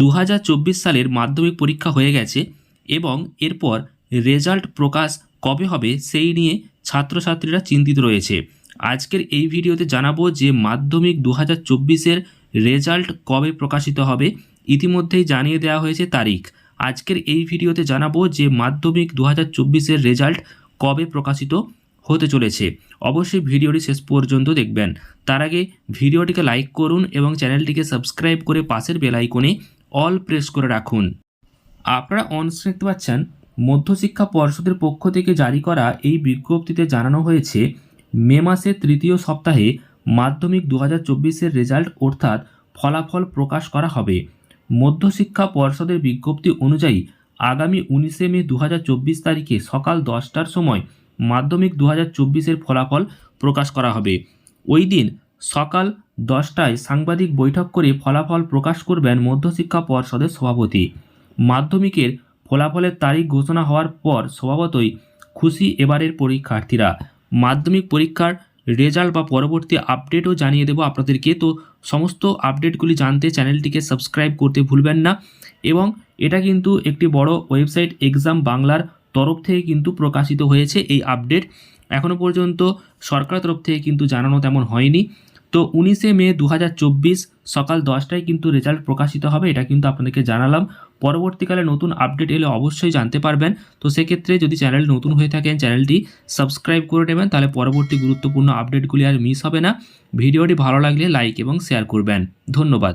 দু হাজার চব্বিশ সালের মাধ্যমিক পরীক্ষা হয়ে গেছে এবং এরপর রেজাল্ট প্রকাশ কবে হবে সেই নিয়ে ছাত্রছাত্রীরা চিন্তিত রয়েছে। আজকের এই ভিডিওতে জানাব যে মাধ্যমিক দু হাজার রেজাল্ট কবে প্রকাশিত হবে, ইতিমধ্যেই জানিয়ে দেওয়া হয়েছে তারিখ। আজকের এই ভিডিওতে জানাব যে মাধ্যমিক দু হাজার রেজাল্ট কবে প্রকাশিত হতে চলেছে। অবশ্যই ভিডিওটি শেষ পর্যন্ত দেখবেন। তার আগে ভিডিওটিকে লাইক করুন এবং চ্যানেলটিকে সাবস্ক্রাইব করে পাশের বেল আইকনে অল প্রেস করে রাখুন। আপনারা অন স্ক্রিন দেখতে পাচ্ছেন, মধ্যশিক্ষা পর্ষদের পক্ষ থেকে জারি করা এই বিজ্ঞপ্তিতে জানানো হয়েছে, মে মাসের তৃতীয় সপ্তাহে মাধ্যমিক দু হাজার রেজাল্ট অর্থাৎ ফলাফল প্রকাশ করা হবে। মধ্যশিক্ষা পর্ষদের বিজ্ঞপ্তি অনুযায়ী আগামী উনিশে মে দু হাজার চব্বিশ তারিখে সকাল দশটার সময় মাধ্যমিক দু হাজার ফলাফল প্রকাশ করা হবে। ওই দিন সকাল দশটায় সাংবাদিক বৈঠক করে ফলাফল প্রকাশ করবেন মধ্যশিক্ষা পর্ষদের সভাপতি। মাধ্যমিকের ফলাফলের তারিখ ঘোষণা হওয়ার পর স্বভাবতই খুশি এবারের পরীক্ষার্থীরা। মাধ্যমিক পরীক্ষার রেজাল্ট বা পরবর্তী আপডেটও জানিয়ে দেবো আপনাদেরকে। তো সমস্ত আপডেটগুলি জানতে চ্যানেলটিকে সাবস্ক্রাইব করতে ভুলবেন না এবং এটা কিন্তু একটি বড় ওয়েবসাইট এক্সাম বাংলার তরফ থেকে কিন্তু প্রকাশিত হয়েছে এই আপডেট। এখনও পর্যন্ত সরকার তরফ থেকে কিন্তু জানানো তেমন হয়নি। তো উনিশে মে দু হাজার চব্বিশ সকাল দশটায় কিন্তু রেজাল্ট প্রকাশিত হবে, এটা কিন্তু আপনাদেরকে জানালাম। পরবর্তীকালে নতুন আপডেট এলে অবশ্যই জানতে পারবেন। তো সেক্ষেত্রে যদি চ্যানেল নতুন হয়ে থাকেন, চ্যানেলটি সাবস্ক্রাইব করে নেবেন, তাহলে পরবর্তী গুরুত্বপূর্ণ আপডেটগুলি আর মিস হবে না। ভিডিওটি ভালো লাগলে লাইক এবং শেয়ার করবেন। ধন্যবাদ।